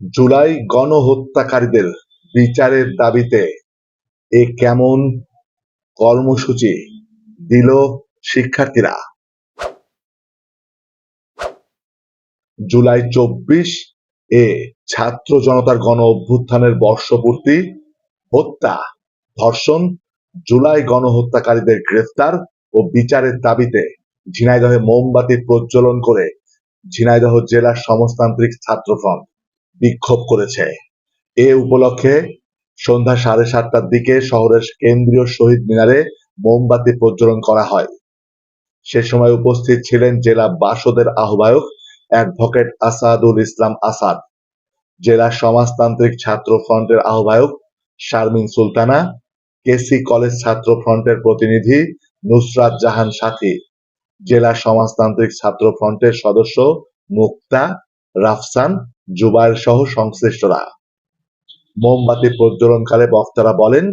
জুলাই গণহত্যাকারীদের বিচারের দাবিতে এ কেমন কর্মসূচি দিল শিক্ষার্থীরা? জুলাই চব্বিশ এ ছাত্র জনতার গণ অভ্যুত্থানের বর্ষপূর্তি, হত্যা, ধর্ষণ, জুলাই গণহত্যাকারীদের গ্রেফতার ও বিচারের দাবিতে ঝিনাইদহে মোমবাতি প্রজ্বলন করে ঝিনাইদহ জেলা সমাজতান্ত্রিক ছাত্র ফ্রন্ট। বিক্ষোভ করেছে। এ উপলক্ষে সন্ধ্যা সাড়ে সাতটার দিকে শহরের কেন্দ্রীয় শহীদ মিনারে মোমবাতি প্রজ্বলন করা হয়। সে সময় উপস্থিত ছিলেন জেলা বাসদের আহ্বায়ক অ্যাডভোকেট আসাদুল ইসলাম আসাদ, জেলা সমাজতান্ত্রিক ছাত্র ফ্রন্টের আহ্বায়ক শারমিন সুলতানা, কেসি কলেজ ছাত্র ফ্রন্টের প্রতিনিধি নুসরাত জাহান সাথী, জেলা সমাজতান্ত্রিক ছাত্র ফ্রন্টের সদস্য মুক্তা রাফসান জুবায়ের সহ সংশ্লিষ্টরা। মোমবাতি প্রজ্বলনকালে বক্তারা বলেন,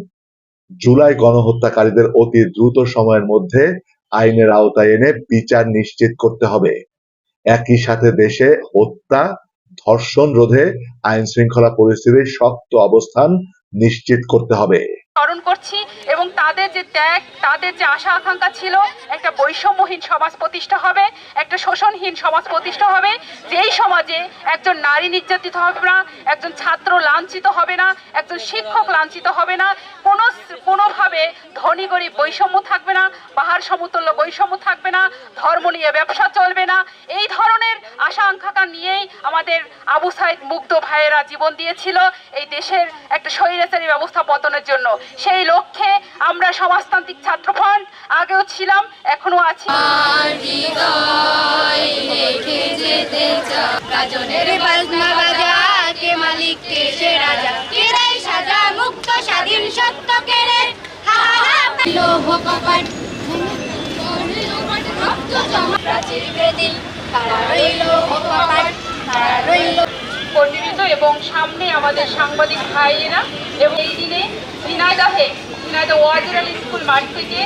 জুলাই গণহত্যাকারীদের অতি দ্রুত সময়ের মধ্যে আইনের আওতায় এনে বিচার নিশ্চিত করতে হবে। একই সাথে দেশে হত্যা, ধর্ষণ রোধে আইন শৃঙ্খলা পরিস্থিতির শক্ত অবস্থান নিশ্চিত করতে হবে। স্মরণ করছি এবং তাদের যে ত্যাগ, তাদের যে আশা আকাঙ্ক্ষা ছিল, একটা বৈষম্যহীন সমাজ প্রতিষ্ঠা হবে, একটা শোষণহীন সমাজ প্রতিষ্ঠা হবে। যেই সমাজে একজন নারী নির্যাতিত হবে না, একজন ছাত্র লাঞ্ছিত হবে না, একজন শিক্ষক লাঞ্ছিত হবে না, কোনো কোনোভাবে ধনী গরিব বৈষম্য থাকবে না, পাহাড় সমতুল্য বৈষম্য থাকবে না, ধর্ম নিয়ে ব্যবসা চলবে না এই ধরনের আশা আকাঙ্ক্ষা নিয়েই আমাদের আবু সাইদ মুগ্ধ ভাইয়েরা জীবন দিয়েছিল এই দেশের একটা স্বৈরাচারী ব্যবস্থা পতনের জন্য। সেই লক্ষ্যে আমরা সমাজতান্ত্রিক ছাত্র ফ্রন্ট আগেও ছিলাম এখনও আছি। গাজনের বাজনা বাজা কে মালিক কে রাজা? কে সাজা মুক্ত স্বাধীন সত্য কে রে। হা হা হা লোহ কপাট। রক্ত জমা। প্রাচীর বেদিল তারা রইল কপাট। পরিচিত এবং সামনে আমাদের সাংবাদিক ভাইয়েরা এবং এই দিনে ঝিনাইদহে, ঝিনাইদহ ওয়াজির আলী স্কুল মাঠ থেকে